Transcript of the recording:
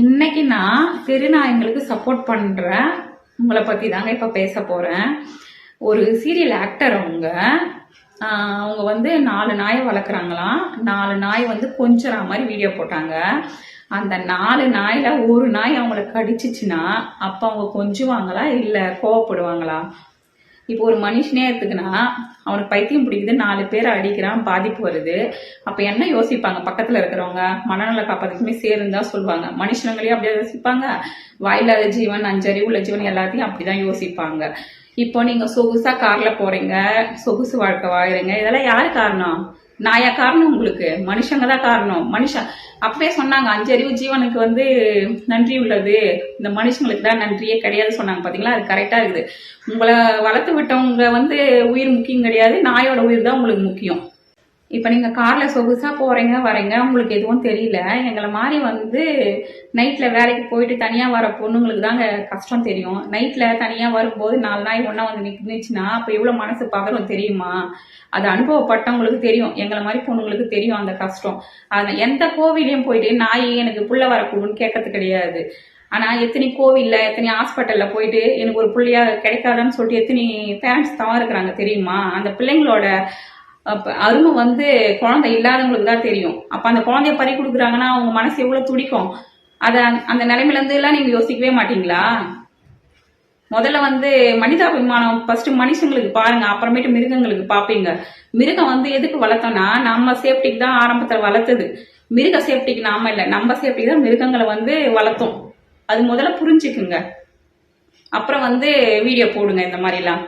இன்னைக்கு நான் திருநாயங்களுக்கு சப்போர்ட் பண்றேன் உங்களை பத்தி தாங்க இப்ப பேச போறேன். ஒரு சீரியல் ஆக்டர் அவங்க அவங்க வந்து நாலு நாயை வளர்க்குறாங்களாம். நாலு நாய் வந்து கொஞ்சரா மாதிரி வீடியோ போட்டாங்க. அந்த நாலு நாயில் ஒரு நாய் அவங்கள கடிச்சிச்சுன்னா அப்போ அவங்க கொஞ்சுவாங்களா இல்லை கோவப்படுவாங்களா? இப்போ ஒரு மனுஷனே எடுத்துக்கினா அவனுக்கு பைத்தியம் பிடிக்குது நாலு பேர் அடிக்கிறான் பாதிப்பு வருது. அப்போ என்ன யோசிப்பாங்க? பக்கத்தில் இருக்கிறவங்க மனநல காப்பாத்துக்குமே சேருன்னு தான் சொல்லுவாங்க மனுஷனங்களையும் அப்படியே யோசிப்பாங்க. வாயில்லாத ஜீவன் அஞ்சறிவு உள்ள ஜீவன் எல்லாத்தையும் அப்படிதான் யோசிப்பாங்க. இப்போ நீங்க சொகுசா கார்ல போறீங்க சொகுசு வாழ்க்கை வாழ்கிறீங்க இதெல்லாம் யாரு காரணம்? நாயா காரணம் உங்களுக்கு? மனுஷங்க தான் காரணம். மனுஷன் அப்பவே சொன்னாங்க அஞ்சறிவு ஜீவனுக்கு வந்து நன்றி உள்ளது. இந்த மனுஷங்களுக்கு தான் நன்றியே கிடையாது சொன்னாங்க பார்த்தீங்களா அது கரெக்டாக இருக்குது. உங்களை வளர்த்து விட்டவங்க வந்து உயிர் முக்கியம் கிடையாது நாயோட உயிர் தான் உங்களுக்கு முக்கியம். இப்போ நீங்கள் காரில் சொகுசாக போகிறீங்க வரீங்க உங்களுக்கு எதுவும் தெரியல. எங்களை மாதிரி வந்து நைட்டில் வேலைக்கு போயிட்டு தனியாக வர பொண்ணுங்களுக்கு தாங்க கஷ்டம் தெரியும். நைட்டில் தனியாக வரும்போது நாலு நாய் ஒன்றா வந்து நிற்குச்சுன்னா அப்போ எவ்வளோ மனசு பகரும் தெரியுமா? அது அனுபவப்பட்டவங்களுக்கு தெரியும். எங்களை மாதிரி பொண்ணுங்களுக்கு தெரியும் அந்த கஷ்டம். அதில் எந்த கோவிலையும் போயிட்டு நாய் எனக்கு புள்ள வரக்கூடுன்னு கேட்கறது கிடையாது. ஆனால் எத்தனை கோவில்ல எத்தனை ஹாஸ்பிட்டலில் போயிட்டு எனக்கு ஒரு பிள்ளையா கிடைக்காதான்னு சொல்லிட்டு எத்தனை பேரண்ட்ஸ் தவறு இருக்கிறாங்க தெரியுமா? அந்த பிள்ளைங்களோட அருமை வந்து குழந்தை இல்லாதவங்களுக்கு தான் தெரியும். அப்ப அந்த குழந்தைய பறி கொடுக்குறாங்கன்னா அவங்க மனசு எவ்வளவு துடிக்கும்? அத அந்த நிலைமையில இருந்து எல்லாம் நீங்க யோசிக்கவே மாட்டீங்களா? முதல்ல வந்து மனிதாபிமானம் ஃபர்ஸ்ட் மனுஷங்களுக்கு பாருங்க அப்புறமேட்டு மிருகங்களுக்கு பாப்பீங்க. மிருகம் வந்து எதுக்கு வளர்த்தோம்னா நம்ம சேஃப்டிக்கு தான் ஆரம்பத்துல வளர்த்துது. மிருக சேஃப்டிக்கு நாம இல்ல நம்ம சேஃப்டிக்கு தான் மிருகங்களை வந்து வளர்த்தோம். அது முதல்ல புரிஞ்சுக்குங்க. அப்புறம் வந்து வீடியோ போடுங்க இந்த மாதிரிலாம்